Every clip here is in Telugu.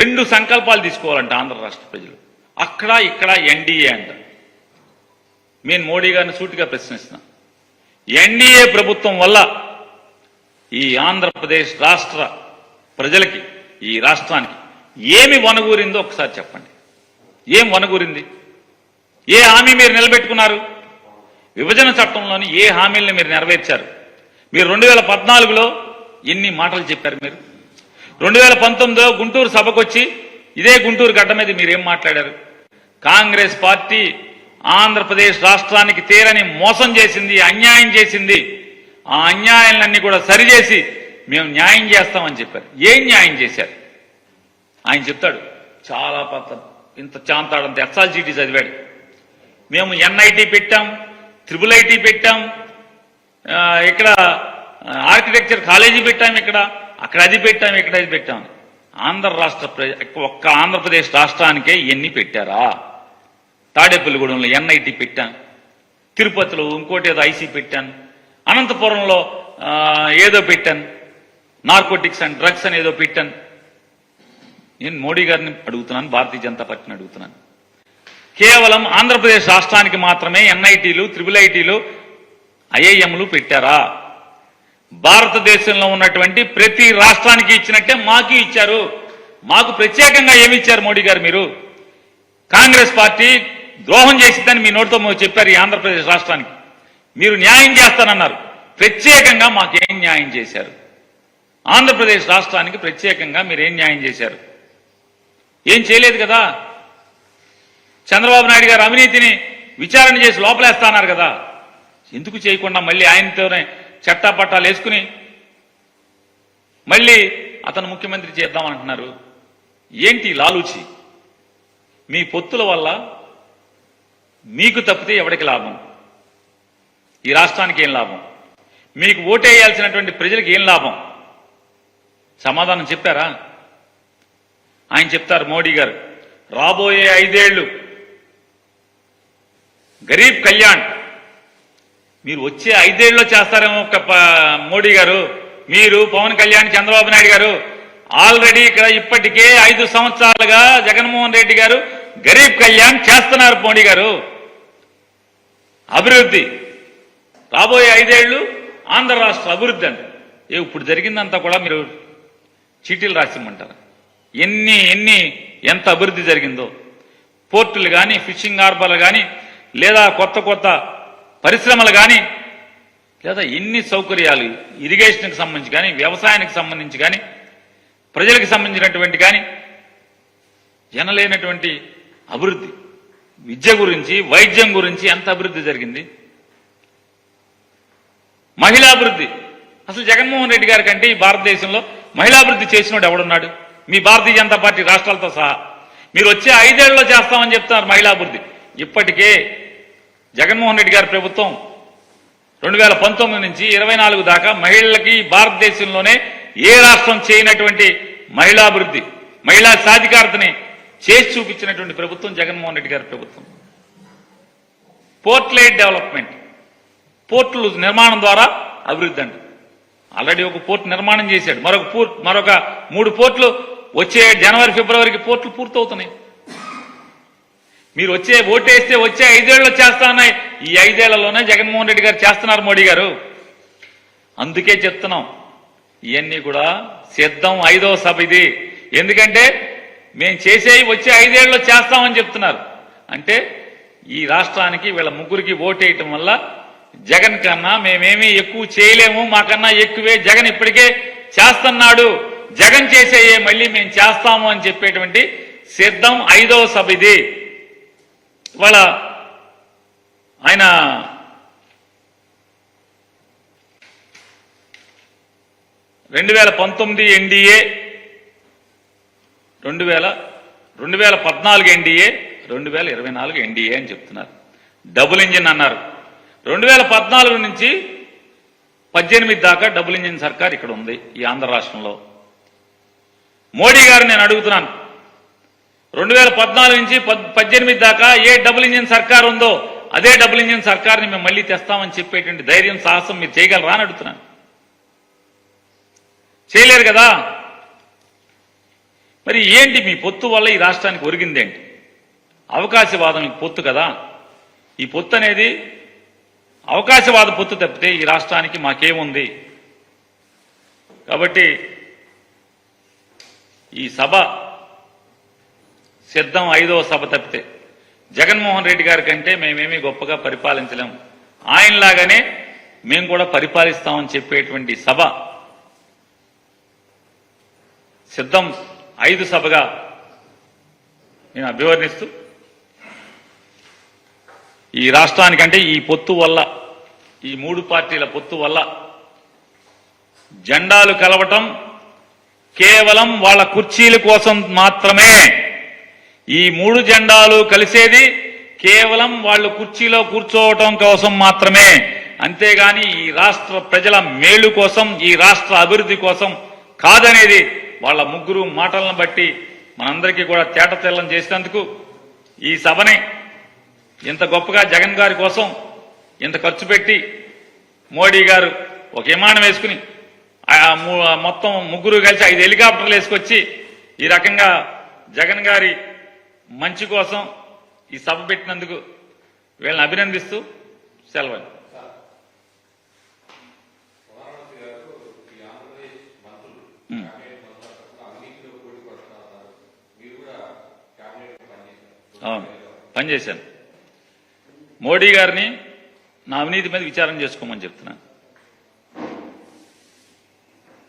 రెండు సంకల్పాలు తీసుకోవాలంట ఆంధ్ర రాష్ట్ర ప్రజలు. అక్కడ ఇక్కడ ఎన్డీఏ అంట. నేను మోడీ గారిని సూటిగా ప్రశ్నిస్తున్నా. ఎన్డీఏ ప్రభుత్వం వల్ల ఈ ఆంధ్రప్రదేశ్ రాష్ట్ర ప్రజలకి ఈ రాష్ట్రానికి ఏమి వనగూరిందో ఒకసారి చెప్పండి. ఏం వనగూరింది ఏ హామీ మీరు నిలబెట్టుకున్నారు? విభజన చట్టంలోని ఏ హామీల్ని మీరు నెరవేర్చారు? మీరు రెండు వేల పద్నాలుగులో ఎన్ని మాటలు చెప్పారు మీరు. రెండు వేల పంతొమ్మిదిలో గుంటూరు సభకు వచ్చి ఇదే గుంటూరు గడ్డ మీద మీరేం మాట్లాడారు? కాంగ్రెస్ పార్టీ ఆంధ్రప్రదేశ్ రాష్ట్రానికి తీరని మోసం చేసింది అన్యాయం చేసింది. ఆ అన్యాయాలన్నీ కూడా సరిచేసి మేము న్యాయం చేస్తామని చెప్పారు. ఏం న్యాయం చేశారు? ఆయన చెప్తాడు చాలా పెద్ద ఇంత చాంతాడంత ఎస్ఆల్జీటీ చదివాడు. మేము ఎన్ఐటి పెట్టాం త్రిబుల్ ఐటీ పెట్టాం ఇక్కడ ఆర్కిటెక్చర్ కాలేజీ పెట్టాం ఇక్కడ. అక్కడ అది పెట్టాం ఇక్కడ అది పెట్టాం. ఆంధ్ర రాష్ట్ర ప్ర- ఒక్క ఆంధ్రప్రదేశ్ రాష్ట్రానికే ఇవన్నీ పెట్టారా? తాడేపల్లిగూడెంలో ఎన్ఐటి పెట్టాను తిరుపతిలో ఇంకోటి ఏదో ఐసీ పెట్టాను అనంతపురంలో ఏదో పెట్టాను నార్కోటిక్స్ అండ్ డ్రగ్స్ అని ఏదో పెట్టాను నేను మోడీ గారిని అడుగుతున్నాను భారతీయ జనతా పార్టీని అడుగుతున్నాను. కేవలం ఆంధ్రప్రదేశ్ రాష్ట్రానికి మాత్రమే ఎన్ఐటీలు త్రిబుల్ ఐటీలు ఐఐఎంలు పెట్టారా? భారతదేశంలో ఉన్నటువంటి ప్రతి రాష్ట్రానికి ఇచ్చినట్టే మాకు ఇచ్చారు. మాకు ప్రత్యేకంగా ఏమి ఇచ్చారు మోడీ గారు మీరు? కాంగ్రెస్ పార్టీ ద్రోహం చేసిందని మీ నోటితో చెప్పారు ఈ ఆంధ్రప్రదేశ్ రాష్ట్రానికి. మీరు న్యాయం చేస్తానన్నారు. ప్రత్యేకంగా మాకేం న్యాయం చేశారు? ఆంధ్రప్రదేశ్ రాష్ట్రానికి ప్రత్యేకంగా మీరేం న్యాయం చేశారు? ఏం చేయలేదు కదా? చంద్రబాబు నాయుడు గారు అవినీతిని విచారణ చేసి లోపలేస్తాన్నారు కదా? ఎందుకు చేయకుండా మళ్ళీ ఆయనతోనే చట్టాపట్టాలు వేసుకుని మళ్ళీ అతను ముఖ్యమంత్రి చేద్దామంటున్నారు. ఏంటి లాలూచి? మీ పొత్తుల వల్ల మీకు తప్పితే ఎవరికి లాభం? ఈ రాష్ట్రానికి ఏం లాభం? మీకు ఓటేయాల్సినటువంటి ప్రజలకు ఏం లాభం? సమాధానం చెప్పారా? ఆయన చెప్తారు మోడీ గారు రాబోయే ఐదేళ్ళు గరీబ్ కళ్యాణ్ మీరు వచ్చే ఐదేళ్ళలో చేస్తారేమో ఒక మోడీ గారు మీరు పవన్ కళ్యాణ్ చంద్రబాబు నాయుడు గారు ఆల్రెడీ ఇక్కడ ఇప్పటికే ఐదు సంవత్సరాలుగా జగన్మోహన్ రెడ్డి గారు గరీబ్ కళ్యాణ్ చేస్తున్నారు మోడీ గారు. అభివృద్ధి. రాబోయే ఐదేళ్ళు ఆంధ్ర రాష్ట్ర అభివృద్ధి అండి ఇప్పుడు జరిగిందంతా కూడా మీరు చీటీలు రాసిమ్మంటారు? ఎన్ని ఎన్ని ఎంత అభివృద్ధి జరిగిందో. పోర్టులు కానీ ఫిషింగ్ హార్బర్లు కానీ లేదా కొత్త కొత్త పరిశ్రమలు కానీ లేదా ఎన్ని సౌకర్యాలు ఇరిగేషన్కి సంబంధించి కానీ వ్యవసాయానికి సంబంధించి కానీ ప్రజలకు సంబంధించినటువంటి కానీ జనలేనటువంటి అభివృద్ధి విద్య గురించి వైద్యం గురించి ఎంత అభివృద్ధి జరిగింది? మహిళాభివృద్ధి అసలు జగన్మోహన్ రెడ్డి గారి కంటే ఈ భారతదేశంలో మహిళాభివృద్ధి చేసినోడు ఎవడున్నాడు? మీ భారతీయ జనతా పార్టీ రాష్ట్రాలతో సహా. మీరు వచ్చే ఐదేళ్ళలో చేస్తామని చెప్తున్నారు మహిళాభివృద్ధి ఇప్పటికే జగన్మోహన్ రెడ్డి గారి ప్రభుత్వం రెండు వేల పంతొమ్మిది నుంచి ఇరవై నాలుగు దాకా మహిళలకి భారతదేశంలోనే ఏ రాష్ట్రం చేయనటువంటి మహిళాభివృద్ధి మహిళా సాధికారతని చేసి చూపించినటువంటి ప్రభుత్వం జగన్మోహన్ రెడ్డి గారి ప్రభుత్వం. పోర్ట్లైట్ డెవలప్మెంట్ పోర్టులు నిర్మాణం ద్వారా అభివృద్ధి అండి. ఆల్రెడీ ఒక పోర్ట్ నిర్మాణం చేశాడు. మరొక పోర్ట్ మరొక మూడు పోర్ట్లు వచ్చే జనవరి ఫిబ్రవరికి పోర్ట్లు పూర్తవుతున్నాయి. మీరు వచ్చే ఓటేస్తే వచ్చే ఐదేళ్ళు చేస్తా ఉన్నాయి. ఈ ఐదేళ్ళలోనే జగన్మోహన్ రెడ్డి గారు చేస్తున్నారు మోడీ గారు. అందుకే చెప్తున్నాం. ఇవన్నీ కూడా సిద్ధం ఐదవ సభ ఇది. ఎందుకంటే మేము చేసేవి వచ్చే ఐదేళ్ళలో చేస్తామని చెప్తున్నారు. అంటే ఈ రాష్ట్రానికి వీళ్ళ ముగ్గురికి ఓటేయటం వల్ల జగన్ కన్నా మేమేమీ ఎక్కువ చేయలేము మాకన్నా ఎక్కువే జగన్ ఇప్పటికే చేస్తున్నాడు. జగన్ చేసేయే మళ్ళీ మేము చేస్తాము అని చెప్పేటువంటి సిద్ధం ఐదవ సభ ఇది. ఇవాళ ఆయన రెండు వేల పంతొమ్మిది ఎన్డీఏ రెండు వేల రెండు వేల పద్నాలుగు ఎన్డీఏ రెండు వేల ఇరవై నాలుగు ఎన్డీఏ అని చెప్తున్నారు. డబుల్ ఇంజిన్ అన్నారు. రెండు వేల పద్నాలుగు నుంచి పద్దెనిమిది దాకా డబుల్ ఇంజిన్ సర్కార్ ఇక్కడ ఉంది ఈ ఆంధ్ర రాష్ట్రంలో. మోడీ గారు నేను అడుగుతున్నాను రెండు వేల పద్నాలుగు నుంచి పద్- పద్దెనిమిది దాకా ఏ డబుల్ ఇంజిన్ సర్కార్ ఉందో అదే డబుల్ ఇంజిన్ సర్కార్ని మేము మళ్ళీ తెస్తామని చెప్పేటువంటి ధైర్యం సాహసం మీరు చేయగలరా అని అడుగుతున్నాను. చేయలేరు కదా? మరి ఏంటి మీ పొత్తు వల్ల ఈ రాష్ట్రానికి ఒరిగిందేంటి అవకాశవాదం పొత్తు కదా? ఈ పొత్తు అనేది అవకాశవాద పొత్తు తప్పితే ఈ రాష్ట్రానికి మాకేముంది? కాబట్టి ఈ సభ సిద్ధం ఐదవ సభ తప్పితే. జగన్మోహన్ రెడ్డి గారి కంటే మేమేమీ గొప్పగా పరిపాలించలేము ఆయనలాగానే మేము కూడా పరిపాలిస్తామని చెప్పేటువంటి సభ సిద్ధం ఐదు సభగా నేను అభివర్ణిస్తూ ఈ రాష్ట్రానికంటే ఈ పొత్తు వల్ల ఈ మూడు పార్టీల పొత్తు వల్ల జెండాలు కలవటం కేవలం వాళ్ళ కుర్చీల కోసం మాత్రమే. ఈ మూడు జెండాలు కలిసేది కేవలం వాళ్ళు కుర్చీలో కూర్చోవటం కోసం మాత్రమే. అంతేగాని ఈ రాష్ట్ర ప్రజల మేలు కోసం ఈ రాష్ట్ర అభివృద్ధి కోసం కాదనేది వాళ్ళ ముగ్గురు మాటలను బట్టి మనందరికీ కూడా తేటతెల్లం చేసినందుకు ఈ సభని ఇంత గొప్పగా జగన్ గారి కోసం ఇంత ఖర్చు పెట్టి మోడీ గారు ఒక విమానం వేసుకుని మొత్తం ముగ్గురు కలిసి ఐదు హెలికాప్టర్లు వేసుకొచ్చి ఈ రకంగా జగన్ గారి మంచి కోసం ఈ సభ పెట్టినందుకు వీళ్ళని అభినందిస్తూ సెలవు. అవును. పనిచేశాను మోడీ గారిని నా అవినీతి మీద విచారణ చేసుకోమని చెప్తున్నా.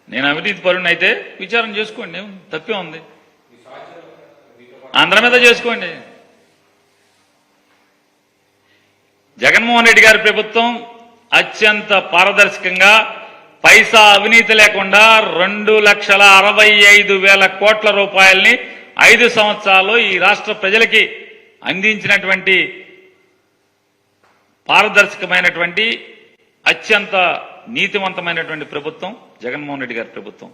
నేను అవినీతి పరుణ్ణి అయితే విచారణ చేసుకోండి. తప్పే ఉంది. అందరి మీద చేసుకోండి. జగన్మోహన్ రెడ్డి గారి ప్రభుత్వం అత్యంత పారదర్శకంగా పైసా అవినీతి లేకుండా రెండు లక్షల అరవై ఐదు వేల కోట్ల రూపాయల్ని ఐదు సంవత్సరాలు ఈ రాష్ట్ర ప్రజలకి అందించినటువంటి పారదర్శకమైనటువంటి అత్యంత నీతివంతమైనటువంటి ప్రభుత్వం జగన్మోహన్ రెడ్డి గారి ప్రభుత్వం.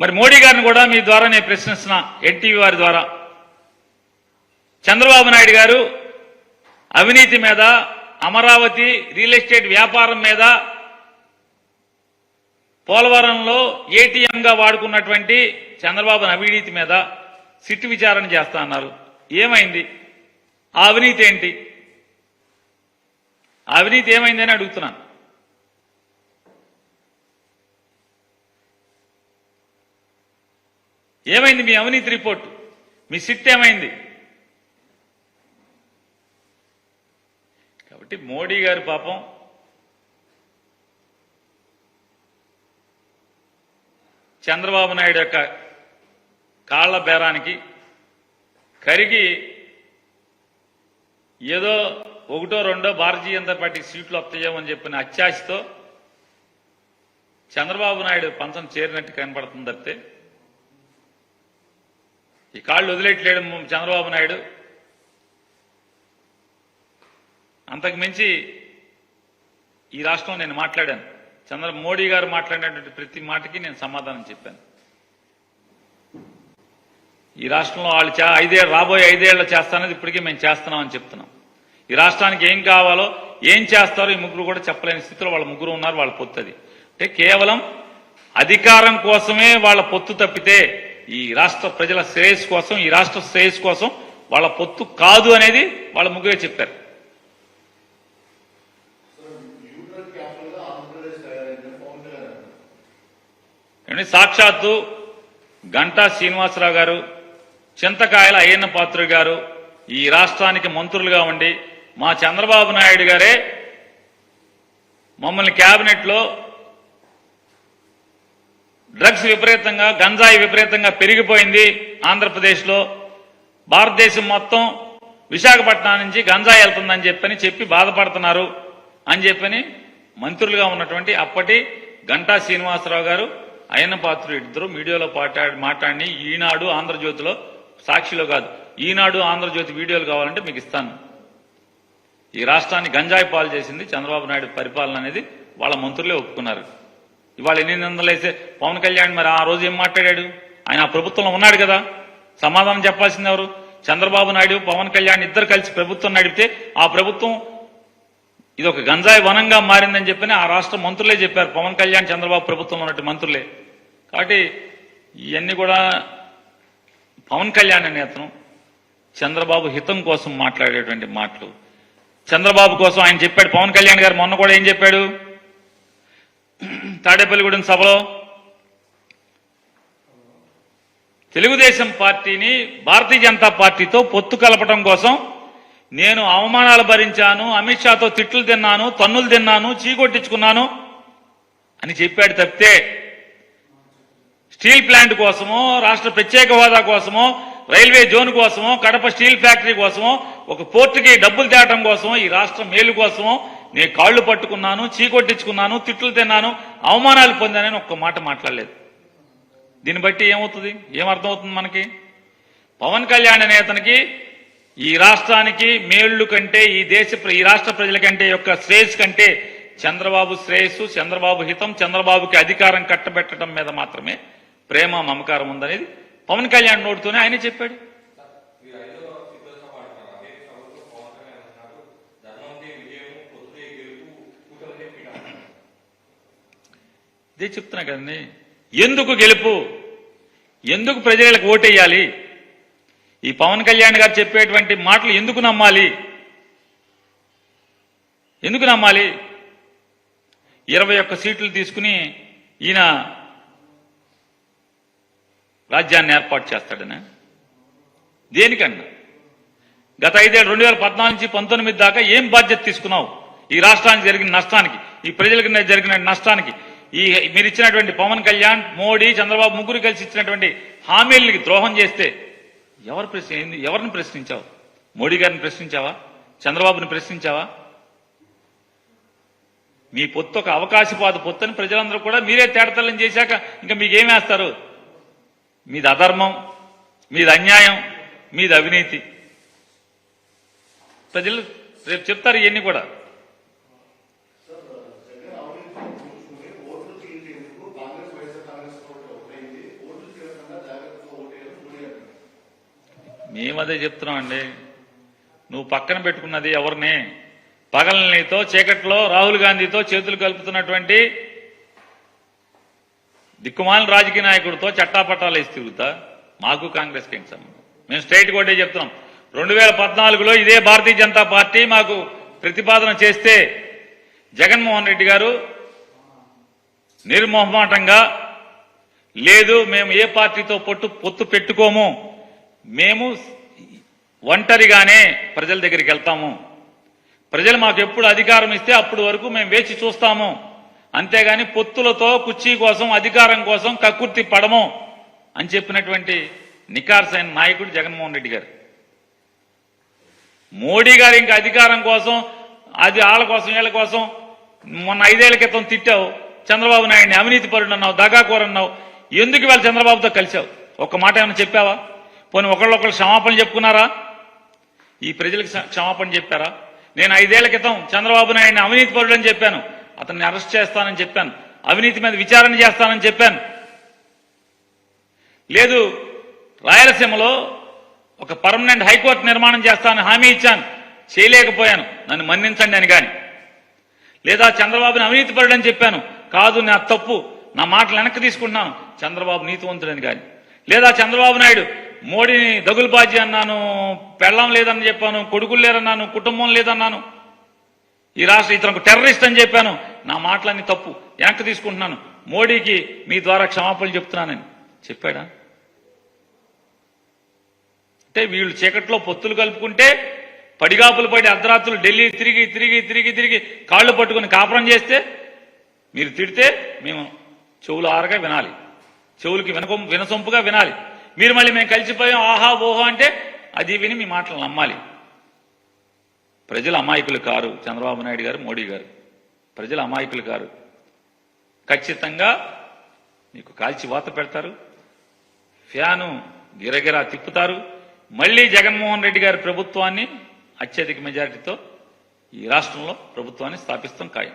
మరి మోడీ గారిని కూడా మీ ద్వారా నేను ప్రశ్నిస్తున్నా ఎన్టీవీ వారి ద్వారా. చంద్రబాబు నాయుడు గారు అవినీతి మీద అమరావతి రియల్ ఎస్టేట్ వ్యాపారం మీద పోలవరంలో ఏటీఎంగా వాడుకున్నటువంటి చంద్రబాబు అవినీతి మీద సిట్టు విచారణ చేస్తా అన్నారు. ఏమైంది? ఆ అవినీతి ఏంటి? అవినీతి ఏమైందని అడుగుతున్నాను. ఏమైంది మీ అవినీతి రిపోర్టు? మీ సిట్ ఏమైంది? కాబట్టి మోడీ గారు పాపం చంద్రబాబు నాయుడు యొక్క కాళ్ళ బేరానికి కరిగి ఏదో ఒకటో రెండో భారతీయ జనతా పార్టీ సీట్లు వస్తాయేమని చెప్పిన అత్యాశతో చంద్రబాబు నాయుడు పంచం చేరినట్టు కనపడుతుంది తప్పితే ఈ కాళ్ళు వదిలేట్లేడు చంద్రబాబు నాయుడు. అంతకు మించి ఈ రాష్ట్రం నేను మాట్లాడాను. చంద్ర మోడీ గారు మాట్లాడినటువంటి ప్రతి మాటకి నేను సమాధానం చెప్పాను. ఈ రాష్ట్రంలో వాళ్ళు ఐదేళ్ళు రాబోయే ఐదేళ్ళు చేస్తానది ఇప్పటికీ మేము చేస్తున్నామని చెప్తున్నాం. ఈ రాష్ట్రానికి ఏం కావాలో ఏం చేస్తారో ఈ ముగ్గురు కూడా చెప్పలేని స్థితిలో వాళ్ళ ముగ్గురు ఉన్నారు వాళ్ళ పొత్తు అది అంటే కేవలం అధికారం కోసమే వాళ్ళ పొత్తు తప్పితే ఈ రాష్ట్ర ప్రజల శ్రేయస్సు కోసం ఈ రాష్ట్ర శ్రేయస్సు కోసం వాళ్ళ పొత్తు కాదు అనేది వాళ్ళ ముగ్గురే చెప్పారు. సాక్షాత్తు గంటా శ్రీనివాసరావు గారు చింతకాయల అయ్యన్న పాత్రుడు గారు ఈ రాష్ట్రానికి మంత్రులుగా ఉండి మా చంద్రబాబు నాయుడు గారే మమ్మల్ని కేబినెట్లో డ్రగ్స్ విపరీతంగా గంజాయి విపరీతంగా పెరిగిపోయింది ఆంధ్రప్రదేశ్లో. భారతదేశం మొత్తం విశాఖపట్నం నుంచి గంజాయి వెళ్తుందని చెప్పని చెప్పి బాధపడుతున్నారు అని చెప్పని మంత్రులుగా ఉన్నటువంటి అప్పటి గంటా శ్రీనివాసరావు గారు అయ్యన్న పాత్రుడు ఇద్దరు మీడియాలో మాట్లాడి మాట్లాడి ఈనాడు ఆంధ్రజ్యోతిలో సాక్షిలో కాదు. ఈనాడు ఆంధ్రజ్యోతి వీడియోలు కావాలంటే మీకు ఇస్తాను. ఈ రాష్ట్రాన్ని గంజాయి పాలు చేసింది చంద్రబాబు నాయుడు పరిపాలన అనేది వాళ్ళ మంత్రులే ఒప్పుకున్నారు. ఇవాళ ఎన్ని నిందలు వేసే పవన్ కళ్యాణ్ మరి ఆ రోజు ఏం మాట్లాడాడు? ఆయన ఆ ప్రభుత్వంలో ఉన్నాడు కదా. సమాధానం చెప్పాల్సింది ఎవరు? చంద్రబాబు నాయుడు పవన్ కళ్యాణ్ ఇద్దరు కలిసి ప్రభుత్వం నడిపితే ఆ ప్రభుత్వం ఇది ఒక గంజాయి వనంగా మారిందని చెప్పని ఆ రాష్ట్ర మంత్రులే చెప్పారు. పవన్ కళ్యాణ్ చంద్రబాబు ప్రభుత్వంలో ఉన్నట్టు మంత్రులే. కాబట్టి ఇవన్నీ కూడా పవన్ కళ్యాణ్ అనే అతను చంద్రబాబు హితం కోసం మాట్లాడేటువంటి మాటలు. చంద్రబాబు కోసం ఆయన చెప్పాడు. పవన్ కళ్యాణ్ గారు మొన్న కూడా ఏం చెప్పాడు? తాడేపల్లిగూడెం సభలో తెలుగుదేశం పార్టీని భారతీయ జనతా పార్టీతో పొత్తు కలపడం కోసం నేను అవమానాలు భరించాను అమిత్ షాతో తిట్లు తిన్నాను తన్నులు తిన్నాను చీకొట్టించుకున్నాను అని చెప్పాడు తప్పితే స్టీల్ ప్లాంట్ కోసమో రాష్ట్ర ప్రత్యేక హోదా కోసమో రైల్వే జోన్ కోసమో కడప స్టీల్ ఫ్యాక్టరీ కోసమో ఒక పోర్టుకి డబ్బులు తేవటం కోసమో ఈ రాష్ట్రం మేలు కోసమో నేను కాళ్ళు పట్టుకున్నాను చీకొట్టించుకున్నాను తిట్లు తిన్నాను అవమానాలు పొందానని ఒక్క మాట మాట్లాడలేదు. దీన్ని బట్టి ఏమవుతుంది? ఏమర్థమవుతుంది మనకి? పవన్ కళ్యాణ్ అనే అతనికి ఈ రాష్ట్రానికి మేళ్ళు కంటే ఈ దేశ ప్ర- ఈ రాష్ట్ర ప్రజల కంటే యొక్క శ్రేయస్ కంటే చంద్రబాబు శ్రేయస్సు చంద్రబాబు హితం చంద్రబాబుకి అధికారం కట్టబెట్టడం మీద మాత్రమే ప్రేమ మమకారం ఉందనేది పవన్ కళ్యాణ్ నోటితోనే ఆయనే చెప్పాడు మీరు ఐదో సిద్ధ సభ అంటారు అదే సభలో పవన్ కళ్యాణ్ అన్నారు ధర్మంతే విజయము పొత్తులే గెలుపు కూటమిదే పీఠం ఇదే చెప్తున్నా కదండి. ఎందుకు గెలుపు? ఎందుకు ప్రజలకు ఓటేయాలి? ఈ పవన్ కళ్యాణ్ గారు చెప్పేటువంటి మాటలు ఎందుకు నమ్మాలి? ఎందుకు నమ్మాలి? ఇరవై ఒక్క సీట్లు తీసుకుని ఈయన రాజ్యాన్ని ఏర్పాటు చేస్తాడనా. దేనికన్నా? గత ఐదేళ్ళు రెండు వేల పద్నాలుగు నుంచి పంతొమ్మిది దాకా ఏం బాధ్యత తీసుకున్నావు? ఈ రాష్ట్రానికి జరిగిన నష్టానికి ఈ ప్రజలకు జరిగిన నష్టానికి ఈ మీరు ఇచ్చినటువంటి పవన్ కళ్యాణ్ మోడీ చంద్రబాబు ముగ్గురు కలిసి ఇచ్చినటువంటి హామీలకి ద్రోహం చేస్తే ఎవరు ప్రశ్న ఎవరిని ప్రశ్నించావు? మోడీ గారిని ప్రశ్నించావా? చంద్రబాబుని ప్రశ్నించావా? మీ పొత్తు ఒక అవకాశపాదు పొత్తు అని ప్రజలందరూ కూడా మీరే తేడతల్లం చేశాక ఇంకా మీకేమేస్తారు మీది అధర్మం మీది అన్యాయం మీది అవినీతి. ప్రజలు రేపు చెప్తారు ఇవన్నీ కూడా. మేమదే చెప్తున్నామండి. నువ్వు పక్కన పెట్టుకున్నది ఎవరిని? పగలనితో చీకట్లో రాహుల్ గాంధీతో చేతులు కలుపుతున్నటువంటి దిక్కుమాలిన రాజకీయ నాయకుడితో చట్టాపట్టాలు వేసి తిరుగుతా? మాకు కాంగ్రెస్కి ఏం సంబంధం? మేము స్ట్రైట్ కొట్టే చెప్తున్నాం. రెండు వేల పద్నాలుగులో ఇదే భారతీయ జనతా పార్టీ మాకు ప్రతిపాదన చేస్తే జగన్మోహన్ రెడ్డి గారు నిర్మోహమాటంగా లేదు మేము ఏ పార్టీతో పొట్టు పొత్తు పెట్టుకోము. మేము ఒంటరిగానే ప్రజల దగ్గరికి వెళ్తాము. ప్రజలు మాకు ఎప్పుడు అధికారం ఇస్తే అప్పుడు వరకు మేము వేచి చూస్తాము. అంతేగాని పొత్తులతో కుర్చీ కోసం అధికారం కోసం కక్కుర్తి పడము అని చెప్పినటువంటి నికార్సైన నాయకుడు జగన్మోహన్ రెడ్డి గారు. మోడీ గారు ఇంకా అధికారం కోసం అది వాళ్ళ కోసం వీళ్ళ కోసం మొన్న ఐదేళ్ళ క్రితం తిట్టావు. చంద్రబాబు నాయుడిని అవినీతి పరుడు అన్నావు దగాకూరన్నావు. ఎందుకు ఇవాళ చంద్రబాబుతో కలిశావు ఒక్క మాట ఏమైనా చెప్పావా? పోనీ ఒకళ్ళొకళ్ళు క్షమాపణ చెప్పుకున్నారా? ఈ ప్రజలకు క్షమాపణ చెప్పారా? నేను ఐదేళ్ళ క్రితం చంద్రబాబు నాయుడిని అవినీతి పరుడు అని చెప్పాను. అతన్ని అరెస్ట్ చేస్తానని చెప్పాను. అవినీతి మీద విచారణ చేస్తానని చెప్పాను. లేదు రాయలసీమలో ఒక పర్మనెంట్ హైకోర్టు నిర్మాణం చేస్తానని హామీ ఇచ్చాను. చేయలేకపోయాను. నన్ను మన్నించండి అని కానీ లేదా చంద్రబాబుని అవినీతి పరుడని చెప్పాను. కాదు నా తప్పు. నా మాటలు వెనక్కి తీసుకుంటున్నాను. చంద్రబాబు నీతివంతుడని కానీ లేదా చంద్రబాబు నాయుడు మోడీని దగులుబాజీ అన్నాను పెళ్ళం లేదని చెప్పాను కొడుకులు లేరన్నాను కుటుంబం లేదన్నాను. ఈ రాష్ట్ర ఇతను టెర్రరిస్ట్ అని చెప్పాను. నా మాటలన్నీ తప్పు. వెనక్కి తీసుకుంటున్నాను. మోడీకి మీ ద్వారా క్షమాపణలు చెప్తున్నానని చెప్పాడా? అంటే వీళ్ళు చీకట్లో పొత్తులు కలుపుకుంటే పడిగాపులు పడి అర్ధరాత్రులు ఢిల్లీ తిరిగి తిరిగి తిరిగి తిరిగి కాళ్ళు పట్టుకుని కాపురం చేస్తే మీరు తిడితే మేము చెవులు ఆరగా వినాలి. చెవులకి వినకొం వినసొంపుగా వినాలి. మీరు మళ్ళీ మేము కలిసిపోయాం ఆహా ఓహో అంటే అది విని మీ మాటలు నమ్మాలి. ప్రజలు అమాయకులు కారు చంద్రబాబు నాయుడు గారు మోడీ గారు. ప్రజలు అమాయకులు కారు. ఖచ్చితంగా మీకు కాల్చి వాత పెడతారు ఫ్యాను గిరగిరా తిప్పుతారు. మళ్ళీ జగన్మోహన్ రెడ్డి గారి ప్రభుత్వాన్ని అత్యధిక మెజారిటీతో ఈ రాష్ట్రంలో ప్రభుత్వాన్ని స్థాపిస్తాం ఖాయం.